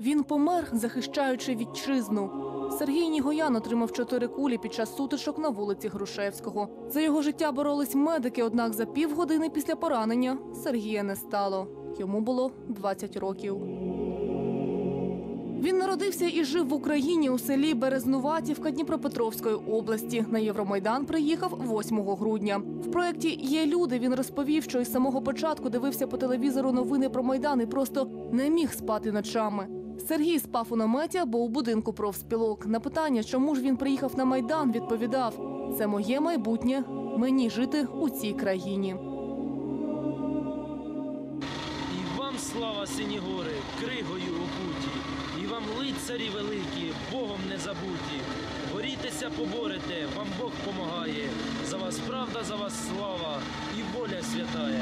Він помер, захищаючи вітчизну. Сергій Нігоян отримав чотири кулі під час сутичок на вулиці Грушевського. За його життя боролись медики, однак за півгодини після поранення Сергія не стало. Йому було 20 років. Він народився і жив в Україні у селі Березнуватівка Дніпропетровської області. На Євромайдан приїхав 8 грудня. В проєкті Є люди. Він розповів, що із самого початку дивився по телевізору новини про майдан і просто не міг спати ночами. Сергій спав у наметі або у будинку профспілок. На питання, чому ж він приїхав на майдан, відповідав: це моє майбутнє, мені жити у цій країні. І вам слава сині гори, кригою окуті, і вам лицарі великі, Богом не забуті. Борітеся, поборете, вам Бог помагає. За вас правда, за вас слава і воля святая.